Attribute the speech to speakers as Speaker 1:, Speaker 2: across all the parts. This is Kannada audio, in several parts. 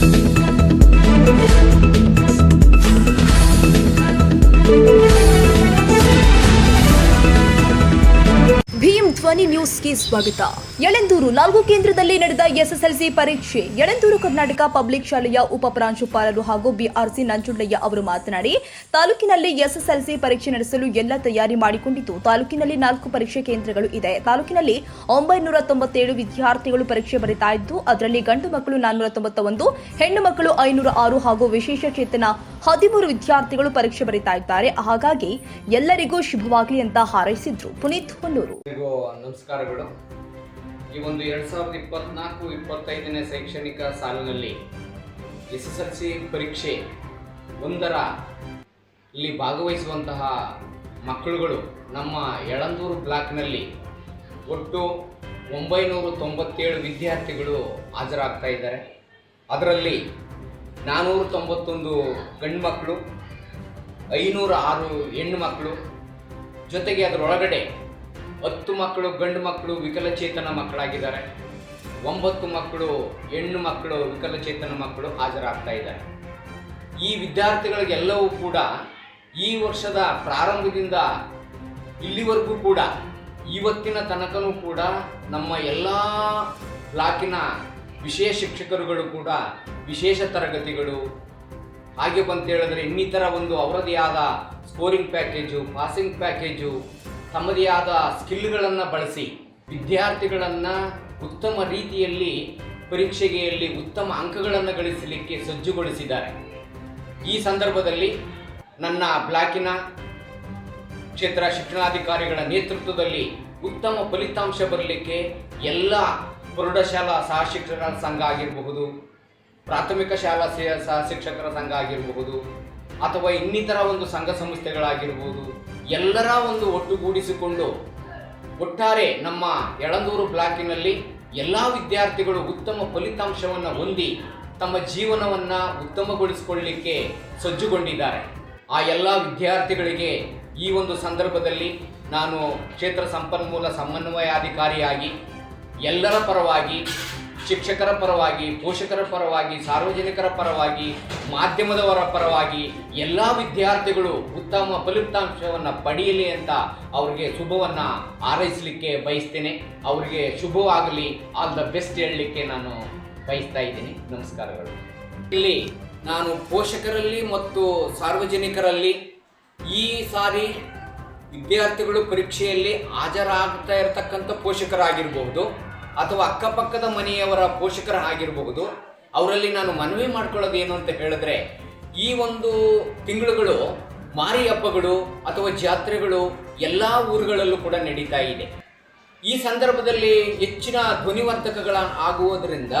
Speaker 1: Thank you. ಧ್ವನಿ ನ್ಯೂಸ್ಗೆ ಸ್ವಾಗತ. ಯಳಂದೂರು ನಾಲ್ಕು ಕೇಂದ್ರದಲ್ಲಿ ನಡೆದ ಎಸ್ಎಸ್ಎಲ್ಸಿ ಪರೀಕ್ಷೆ. ಯಳಂದೂರು ಕರ್ನಾಟಕ ಪಬ್ಲಿಕ್ ಶಾಲೆಯ ಉಪ ಪ್ರಾಂಶುಪಾಲರು ಹಾಗೂ ಬಿಆರ್ಸಿ ನಂಜುಂಡಯ್ಯ ಅವರು ಮಾತನಾಡಿ, ತಾಲೂಕಿನಲ್ಲಿ ಎಸ್ಎಸ್ಎಲ್ಸಿ ಪರೀಕ್ಷೆ ನಡೆಸಲು ಎಲ್ಲ ತಯಾರಿ ಮಾಡಿಕೊಂಡಿದ್ದು, ತಾಲೂಕಿನಲ್ಲಿ ನಾಲ್ಕು ಪರೀಕ್ಷೆ ಕೇಂದ್ರಗಳು ಇದೆ. ತಾಲೂಕಿನಲ್ಲಿ ಒಂಬೈನೂರ ತೊಂಬತ್ತೇಳು ವಿದ್ಯಾರ್ಥಿಗಳು ಪರೀಕ್ಷೆ ಬರೀತಾ ಇದ್ದು, ಅದರಲ್ಲಿ ಗಂಡು ಮಕ್ಕಳು ನಾನ್ನೂರ ತೊಂಬತ್ತೊಂದು ಹೆಣ್ಣು ಮಕ್ಕಳು ಐನೂರ ಆರು ಹಾಗೂ ವಿಶೇಷ ಚೇತನ ಹದಿಮೂರು ವಿದ್ಯಾರ್ಥಿಗಳು ಪರೀಕ್ಷೆ ಬರೀತಾ ಇದ್ದಾರೆ. ಹಾಗಾಗಿ ಎಲ್ಲರಿಗೂ ಶುಭವಾಗಲಿ ಅಂತ ಹಾರೈಸಿದ್ರು. ಪುನೀತ್ ಹೊನ್ನೂರು.
Speaker 2: ನಮಸ್ಕಾರಗಳು ಈ ಒಂದು ಎರಡು ಸಾವಿರದ ಇಪ್ಪತ್ನಾಲ್ಕು ಇಪ್ಪತ್ತೈದನೇ ಶೈಕ್ಷಣಿಕ ಸಾಲಿನಲ್ಲಿ ಎಸ್ ಎಸ್ ಎಲ್ ಸಿ ಪರೀಕ್ಷೆ ಒಂದರ ಇಲ್ಲಿ ಭಾಗವಹಿಸುವಂತಹ ಮಕ್ಕಳುಗಳು ನಮ್ಮ ಯಳಂದೂರು ಬ್ಲಾಕ್ನಲ್ಲಿ ಒಟ್ಟು ಒಂಬೈನೂರ ತೊಂಬತ್ತೇಳು ವಿದ್ಯಾರ್ಥಿಗಳು ಹಾಜರಾಗ್ತಾ ಇದ್ದಾರೆ. ಅದರಲ್ಲಿ ನಾನ್ನೂರ ತೊಂಬತ್ತೊಂದು ಗಂಡು ಮಕ್ಕಳು, ಐನೂರ ಆರು ಹೆಣ್ಣು ಮಕ್ಕಳು, ಜೊತೆಗೆ ಅದರೊಳಗಡೆ ಹತ್ತು ಮಕ್ಕಳು, ಗಂಡು ಮಕ್ಕಳು, ವಿಕಲಚೇತನ ಮಕ್ಕಳಾಗಿದ್ದಾರೆ. ಒಂಬತ್ತು ಮಕ್ಕಳು, ಹೆಣ್ಣು ಮಕ್ಕಳು, ವಿಕಲಚೇತನ ಮಕ್ಕಳು ಹಾಜರಾಗ್ತಾ ಇದ್ದಾರೆ. ಈ ವಿದ್ಯಾರ್ಥಿಗಳಿಗೆಲ್ಲವೂ ಕೂಡ ಈ ವರ್ಷದ ಪ್ರಾರಂಭದಿಂದ ಇಲ್ಲಿವರೆಗೂ ಕೂಡ, ಇವತ್ತಿನ ತನಕನೂ ಕೂಡ ನಮ್ಮ ಎಲ್ಲ ಬ್ಲಾಕಿನ ವಿಶೇಷ ಶಿಕ್ಷಕರುಗಳು ಕೂಡ, ವಿಶೇಷ ತರಗತಿಗಳು, ಹಾಗೆ ಬಂತ ಹೇಳಿದ್ರೆ ಇನ್ನಿತರ ಒಂದು ಅವರದೇ ಆದ ಸ್ಕೋರಿಂಗ್ ಪ್ಯಾಕೇಜು, ಪಾಸಿಂಗ್ ಪ್ಯಾಕೇಜು ತಮ್ಮದೇ ಆದ ಸ್ಕಿಲ್ಗಳನ್ನು ಬಳಸಿ ವಿದ್ಯಾರ್ಥಿಗಳನ್ನು ಉತ್ತಮ ರೀತಿಯಲ್ಲಿ ಪರೀಕ್ಷೆಗೆಯಲ್ಲಿ ಉತ್ತಮ ಅಂಕಗಳನ್ನು ಗಳಿಸಲಿಕ್ಕೆ ಸಜ್ಜುಗೊಳಿಸಿದ್ದಾರೆ. ಈ ಸಂದರ್ಭದಲ್ಲಿ ನನ್ನ ಬ್ಲಾಕಿನ ಕ್ಷೇತ್ರ ಶಿಕ್ಷಣಾಧಿಕಾರಿಗಳ ನೇತೃತ್ವದಲ್ಲಿ ಉತ್ತಮ ಫಲಿತಾಂಶ ಬರಲಿಕ್ಕೆ ಎಲ್ಲ ಪ್ರೌಢಶಾಲಾ ಸಹ ಶಿಕ್ಷಕರ ಸಂಘ ಆಗಿರಬಹುದು, ಪ್ರಾಥಮಿಕ ಶಾಲಾ ಸಹ ಶಿಕ್ಷಕರ ಸಂಘ ಆಗಿರಬಹುದು ಅಥವಾ ಇನ್ನಿತರ ಒಂದು ಸಂಘ ಸಂಸ್ಥೆಗಳಾಗಿರ್ಬೋದು ಎಲ್ಲರ ಒಂದು ಒಟ್ಟುಗೂಡಿಸಿಕೊಂಡು ಒಟ್ಟಾರೆ ನಮ್ಮ ಯಳಂದೂರು ಬ್ಲಾಕಿನಲ್ಲಿ ಎಲ್ಲ ವಿದ್ಯಾರ್ಥಿಗಳು ಉತ್ತಮ ಫಲಿತಾಂಶವನ್ನು ಹೊಂದಿ ತಮ್ಮ ಜೀವನವನ್ನು ಉತ್ತಮಗೊಳಿಸಿಕೊಳ್ಳಲಿಕ್ಕೆ ಸಜ್ಜುಗೊಂಡಿದ್ದಾರೆ. ಆ ಎಲ್ಲ ವಿದ್ಯಾರ್ಥಿಗಳಿಗೆ ಈ ಒಂದು ಸಂದರ್ಭದಲ್ಲಿ ನಾನು ಕ್ಷೇತ್ರ ಸಂಪನ್ಮೂಲ ಸಮನ್ವಯಾಧಿಕಾರಿಯಾಗಿ ಎಲ್ಲರ ಪರವಾಗಿ ಶಿಕ್ಷಕರ ಪರವಾಗಿ, ಪೋಷಕರ ಪರವಾಗಿ, ಸಾರ್ವಜನಿಕರ ಪರವಾಗಿ, ಮಾಧ್ಯಮದವರ ಪರವಾಗಿ ಎಲ್ಲ ವಿದ್ಯಾರ್ಥಿಗಳು ಉತ್ತಮ ಫಲಿತಾಂಶವನ್ನು ಪಡೆಯಲಿ ಅಂತ ಅವರಿಗೆ ಶುಭವನ್ನು ಹಾರೈಸಲಿಕ್ಕೆ ಬಯಸ್ತೇನೆ. ಅವರಿಗೆ ಶುಭವಾಗಲಿ ಆಲ್ ದ ಬೆಸ್ಟ್ ಹೇಳಲಿಕ್ಕೆ ನಾನು ಬಯಸ್ತಾ ಇದ್ದೀನಿ. ನಮಸ್ಕಾರಗಳು. ಇಲ್ಲಿ ನಾನು ಪೋಷಕರಲ್ಲಿ ಮತ್ತು ಸಾರ್ವಜನಿಕರಲ್ಲಿ ಈ ಸಾರಿ ವಿದ್ಯಾರ್ಥಿಗಳು ಪರೀಕ್ಷೆಯಲ್ಲಿ ಹಾಜರಾಗ್ತಾ ಇರತಕ್ಕಂಥ ಪೋಷಕರಾಗಿರಬಹುದು ಅಥವಾ ಅಕ್ಕಪಕ್ಕದ ಮನೆಯವರ ಪೋಷಕರಾಗಿರಬಹುದು, ಅವರಲ್ಲಿ ನಾನು ಮನವಿ ಮಾಡ್ಕೊಳ್ಳೋದು ಏನು ಅಂತ ಹೇಳಿದ್ರೆ, ಈ ಒಂದು ತಿಂಗಳುಗಳು, ಮಾರಿ ಹಬ್ಬಗಳು ಅಥವಾ ಜಾತ್ರೆಗಳು ಎಲ್ಲ ಊರುಗಳಲ್ಲೂ ಕೂಡ ನಡೀತಾ ಇದೆ. ಈ ಸಂದರ್ಭದಲ್ಲಿ ಹೆಚ್ಚಿನ ಧ್ವನಿವರ್ಧಕಗಳ ಆಗುವುದರಿಂದ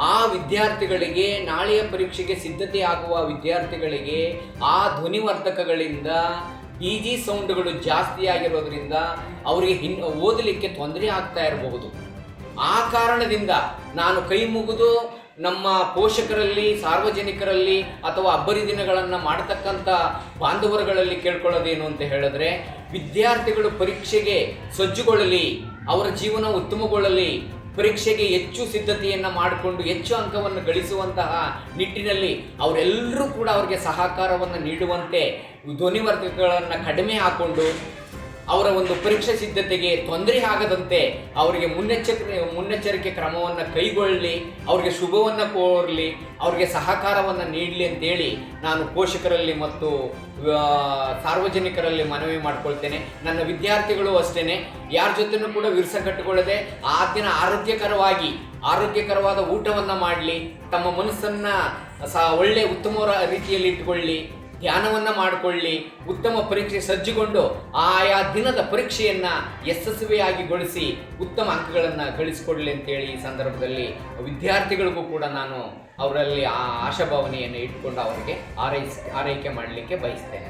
Speaker 2: ಆ ವಿದ್ಯಾರ್ಥಿಗಳಿಗೆ, ನಾಳೆಯ ಪರೀಕ್ಷೆಗೆ ಸಿದ್ಧತೆ ಆಗುವ ವಿದ್ಯಾರ್ಥಿಗಳಿಗೆ ಆ ಧ್ವನಿವರ್ಧಕಗಳಿಂದ ಈಜಿ ಸೌಂಡ್ಗಳು ಜಾಸ್ತಿ ಆಗಿರೋದ್ರಿಂದ ಅವರಿಗೆ ಹಿನ್, ಓದಲಿಕ್ಕೆ ತೊಂದರೆ ಆಗ್ತಾ ಇರಬಹುದು. ಆ ಕಾರಣದಿಂದ ನಾನು ಕೈ ಮುಗಿದು ನಮ್ಮ ಪೋಷಕರಲ್ಲಿ, ಸಾರ್ವಜನಿಕರಲ್ಲಿ ಅಥವಾ ಅಬ್ಬರಿ ದಿನಗಳನ್ನು ಮಾಡತಕ್ಕಂಥ ಬಾಂಧವರುಗಳಲ್ಲಿ ಕೇಳ್ಕೊಳ್ಳೋದೇನು ಅಂತ ಹೇಳಿದ್ರೆ, ವಿದ್ಯಾರ್ಥಿಗಳು ಪರೀಕ್ಷೆಗೆ ಸಜ್ಜುಗೊಳ್ಳಲಿ, ಅವರ ಜೀವನ ಉತ್ತಮಗೊಳ್ಳಲಿ, ಪರೀಕ್ಷೆಗೆ ಹೆಚ್ಚು ಸಿದ್ಧತೆಯನ್ನು ಮಾಡಿಕೊಂಡು ಹೆಚ್ಚು ಅಂಕವನ್ನು ಗಳಿಸುವಂತಹ ನಿಟ್ಟಿನಲ್ಲಿ ಅವರೆಲ್ಲರೂ ಕೂಡ ಅವರಿಗೆ ಸಹಕಾರವನ್ನು ನೀಡುವಂತೆ ಧ್ವನಿವರ್ಧಕಗಳನ್ನು ಕಡಿಮೆ ಹಾಕೊಂಡು ಅವರ ಒಂದು ಪರೀಕ್ಷೆ ಸಿದ್ಧತೆಗೆ ತೊಂದರೆ ಆಗದಂತೆ ಅವರಿಗೆ ಮುನ್ನೆಚ್ಚರಿಕೆ ಮುನ್ನೆಚ್ಚರಿಕೆ ಕ್ರಮವನ್ನು ಕೈಗೊಳ್ಳಲಿ ಅವರಿಗೆ ಶುಭವನ್ನು ಕೋರಲಿ, ಅವರಿಗೆ ಸಹಕಾರವನ್ನು ನೀಡಲಿ ಅಂತೇಳಿ ನಾನು ಪೋಷಕರಲ್ಲಿ ಮತ್ತು ಸಾರ್ವಜನಿಕರಲ್ಲಿ ಮನವಿ ಮಾಡ್ಕೊಳ್ತೇನೆ. ನನ್ನ ವಿದ್ಯಾರ್ಥಿಗಳು ಅಷ್ಟೇನೆ. ಯಾರ ಜೊತೆನೂ ಕೂಡ ವಿರಸ ಕಟ್ಟಿಕೊಳ್ಳದೆ ಆ ದಿನ ಆರೋಗ್ಯಕರವಾಗಿ, ಆರೋಗ್ಯಕರವಾದ ಊಟವನ್ನು ಮಾಡಲಿ, ತಮ್ಮ ಮನಸ್ಸನ್ನು ಸಹ ಒಳ್ಳೆ ಉತ್ತಮ ರೀತಿಯಲ್ಲಿ ಇಟ್ಟುಕೊಳ್ಳಿ ಧ್ಯಾನವನ್ನು ಮಾಡಿಕೊಳ್ಳಿ, ಉತ್ತಮ ಪರೀಕ್ಷೆ ಸಜ್ಜುಗೊಂಡು ಆಯಾ ದಿನದ ಪರೀಕ್ಷೆಯನ್ನು ಯಶಸ್ವಿಯಾಗಿ ಗೊಳಿಸಿ, ಉತ್ತಮ ಅಂಕಗಳನ್ನು ಗಳಿಸಿಕೊಡಲಿ ಅಂತೇಳಿ ಈ ಸಂದರ್ಭದಲ್ಲಿ ವಿದ್ಯಾರ್ಥಿಗಳಿಗೂ ಕೂಡ ನಾನು ಅವರಲ್ಲಿ ಆ ಆಶಾಭಾವನೆಯನ್ನು ಇಟ್ಕೊಂಡು ಅವರಿಗೆ ಆರೈಸ್, ಆರೈಕೆ ಮಾಡಲಿಕ್ಕೆ ಬಯಸ್ತೇನೆ.